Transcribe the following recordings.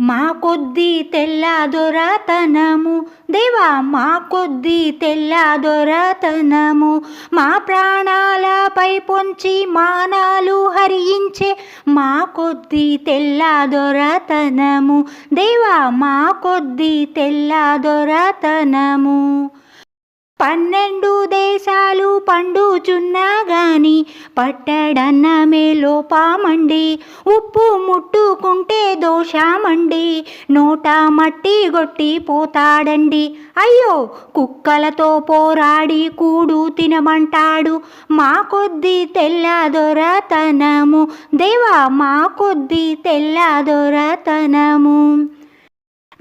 మా కొద్ది తెల్లదొరతనము. దేవా మా కొద్ది తెల్లదొరతనము. మా ప్రాణాలపై పొంచి మానాలు హరించే మా కొద్ది తెల్లదొరతనము. దేవా మా కొద్ది తెల్లదొరతనము. పన్నెండు దేశాలు పండుచున్నా గాని పట్టడన్నమే లోపామండి. ఉప్పు ముట్టుకుంటే దోషామండి. నోట మట్టి గొట్టి పోతాడండి. అయ్యో కుక్కలతో పోరాడి కూడు తినమంటాడు. మా కొద్ది తెల్లదొరతనము. దేవా మా కొద్ది తెల్లదొరతనము.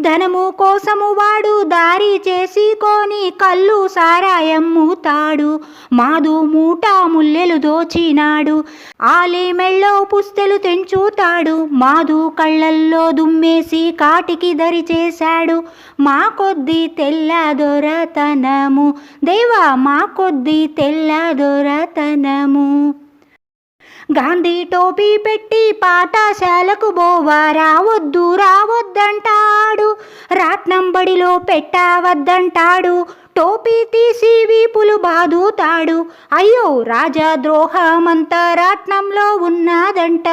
ధనము కోసము వాడు దారి చేసుకొని కళ్ళు సారాయమ్ముతాడు మాదు మూట ముల్లెలు దోచినాడు. ఆలిమెళ్ళో పుస్తెలు తెంచుతాడు. మాదు కళ్ళల్లో దుమ్మేసి కాటికి దరి చేశాడు. మా కొద్ది తెల్ల దొరతనము. దేవా మా కొద్ది తెల్లదొరతనము గాంధీ టోపీ పెట్టి పాఠశాలకు బోవా రావద్దు రావద్దంటాడు రాట్నం బడిలో పెట్టవద్దంటాడు టోపీ తీసి వీపులు బాదుతాడు. అయ్యో రాజద్రోహమంతా రాట్నంలో ఉన్నదంట.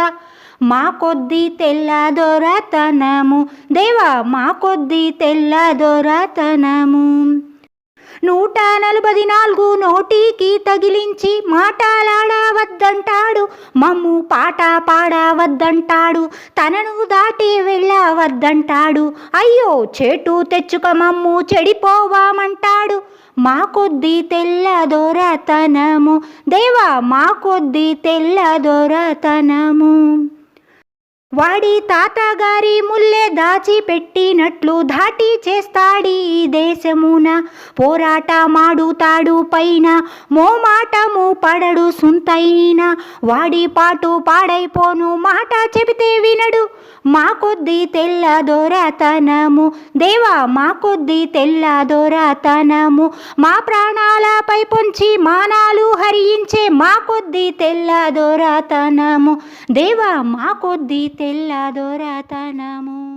మా కొద్ది తెల్లదొరతనము దేవా మా కొద్ది తెల్లదొరతనము నూట నలభై నాలుగు నోటికి తగిలించి మాటలాడవద్దంటాడు మమ్ము పాట పాడవద్దంటాడు తనను దాటి వెళ్ళవద్దంటాడు. అయ్యో చేటు తెచ్చుక మమ్ము చెడిపోవామంటాడు. మా కొద్ది తెల్లదొరతనము దేవా మా కొద్ది తెల్లదొరతనము వాడి తాతగారి ముల్లె దాచిపెట్టినట్లు ధాటి చేస్తాడి ఈ దేశమున. పోరాట మాడుతాడు పైన మోమాటము పడడు సుంతైన. వాడి పాటు పాడైపోను మాట చెబితే వినడు మా కొద్ది తెల్లదొరతనము దేవా మా కొద్ది తెల్లదొరతనము మా ప్రాణాలపై పొంచి మానాలు హరించే మా కొద్ది తెల్లదొరతనము దేవా మా కొద్ది తెల్లదొరతనము.